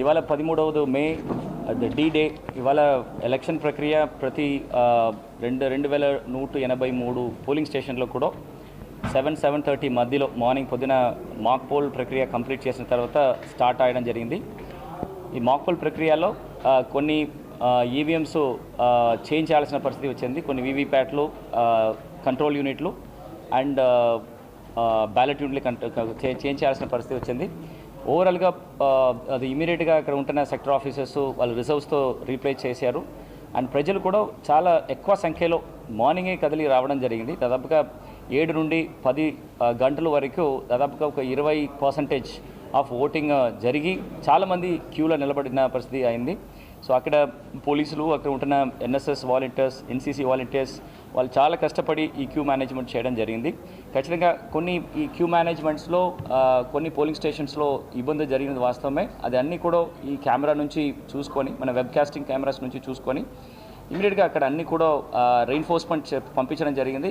ఇవాళ పదమూడవది May D day. ఇవాళ ఎలక్షన్ ప్రక్రియ ప్రతి రెండు రెండు వేల నూట ఎనభై మూడు పోలింగ్ స్టేషన్లో కూడా సెవెన్ సెవెన్ థర్టీ మధ్యలో మార్నింగ్ పొద్దున మాక్ పోల్ ప్రక్రియ కంప్లీట్ చేసిన తర్వాత స్టార్ట్ అయ్యడం జరిగింది. ఈ మాక్ పోల్ ప్రక్రియలో కొన్ని ఈవీఎంస్ చేంజ్ చేయాల్సిన పరిస్థితి వచ్చింది. కొన్ని వీవీప్యాట్లు కంట్రోల్ యూనిట్లు అండ్ బ్యాలెట్ యూనిట్లు చేంజ్ చేయాల్సిన పరిస్థితి వచ్చింది. ఓవరాల్గా అది ఇమీడియట్గా అక్కడ ఉంటున్న సెక్టర్ ఆఫీసర్స్ వాళ్ళు రిజర్వ్స్తో రీప్లేస్ చేశారు. అండ్ ప్రజలు కూడా చాలా ఎక్కువ సంఖ్యలో మార్నింగే కదిలి రావడం జరిగింది. దాదాపుగా ఏడు నుండి పది గంటల వరకు దాదాపుగా ఒక ఇరవై పర్సంటేజ్ ఆఫ్ ఓటింగ్ జరిగి చాలామంది క్యూలో నిలబడిన పరిస్థితి అయింది. సో అక్కడ పోలీసులు అక్కడ ఉంటున్న ఎన్ఎస్ఎస్ వాలంటీర్స్ ఎన్సీసీ వాలంటీర్స్ వాళ్ళు చాలా కష్టపడి ఈ క్యూ మేనేజ్మెంట్ చేయడం జరిగింది. ఖచ్చితంగా కొన్ని ఈ క్యూ మేనేజ్మెంట్స్లో కొన్ని పోలింగ్ స్టేషన్స్లో ఇబ్బంది జరిగినది వాస్తవమే. అది అన్నీ కూడా ఈ కెమెరా నుంచి చూసుకొని మన వెబ్ కాస్టింగ్ కెమెరాస్ నుంచి చూసుకొని ఇమీడియట్గా అక్కడ అన్ని కూడా రెయిన్ఫోర్స్మెంట్ పంపించడం జరిగింది.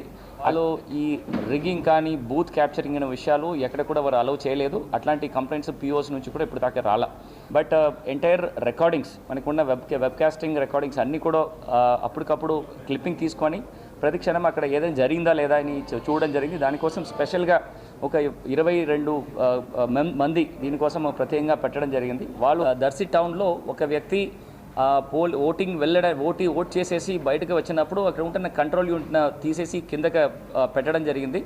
అలో ఈ రిగింగ్ కానీ బూత్ క్యాప్చరింగ్ అనే విషయాలు ఎక్కడ కూడా వారు అలౌ చేయలేదు. అట్లాంటి కంప్లైంట్స్ పిఓస్ నుంచి కూడా ఇప్పుడు దాకా రాలా. బట్ ఎంటైర్ రికార్డింగ్స్ మనకున్న వెబ్ వెబ్కాస్టింగ్ రికార్డింగ్స్ అన్నీ కూడా అప్పటికప్పుడు క్లిప్పింగ్ తీసుకొని ప్రతి క్షణం అక్కడ ఏదైనా జరిగిందా లేదా అని చూడడం జరిగింది. దానికోసం స్పెషల్గా ఒక ఇరవై రెండు మంది దీనికోసం ప్రత్యేకంగా పెట్టడం జరిగింది. వాళ్ళు ఆ, దర్శి టౌన్లో ఒక వ్యక్తి పోల్ ఓటింగ్ వెళ్ళడం ఓటి ఓట్ చేసేసి బయటకు వచ్చినప్పుడు అక్కడ ఉంటున్న కంట్రోల్ యూనిట్ తీసేసి కిందకి పెట్టడం జరిగింది.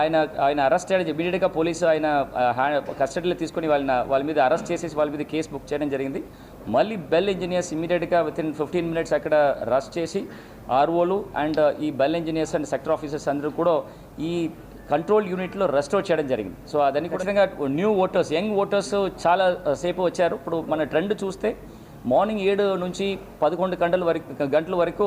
ఆయన ఆయన అరెస్ట్ చేయడం ఇమీడియట్గా పోలీసు ఆయన కస్టడీలో తీసుకొని వాళ్ళని వాళ్ళ మీద అరెస్ట్ చేసేసి వాళ్ళ మీద కేసు బుక్ చేయడం జరిగింది. మళ్ళీ బెల్ ఇంజనీర్స్ ఇమీడియట్గా విత్ ఇన్ ఫిఫ్టీన్ మినిట్స్ అక్కడ రష్ చేసి ఆర్ఓలు అండ్ ఈ BEL engineers and sector officers అందరూ కూడా ఈ కంట్రోల్ యూనిట్లో రెస్టోర్ చేయడం జరిగింది. సో అదని ఖచ్చితంగా. న్యూ ఓటర్స్ యంగ్ ఓటర్స్ చాలా సేపు వచ్చారు. ఇప్పుడు మన ట్రెండ్ చూస్తే మార్నింగ్ ఏడు నుంచి పదకొండు గంటల వరకు గంటల వరకు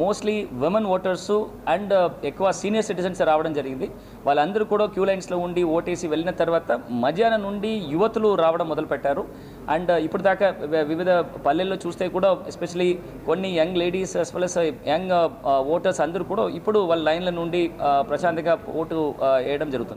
మోస్ట్లీ విమెన్ ఓటర్స్ అండ్ ఎక్కువ సీనియర్ సిటిజన్స్ రావడం జరిగింది. వాళ్ళందరూ కూడా క్యూ లైన్స్లో ఉండి ఓటేసి వెళ్ళిన తర్వాత మధ్యాహ్నం నుండి యువతులు రావడం మొదలుపెట్టారు. అండ్ uh, ఇప్పుడు దాకా వివిధ పల్లెల్లో చూస్తే కూడా ఎస్పెషలీ కొన్ని young ladies as well as young uh, voters అందరూ కూడా ఇప్పుడు వాళ్ళ లైన్ల నుండి uh, ప్రశాంతంగా ఓటు వేయడం జరుగుతుంది.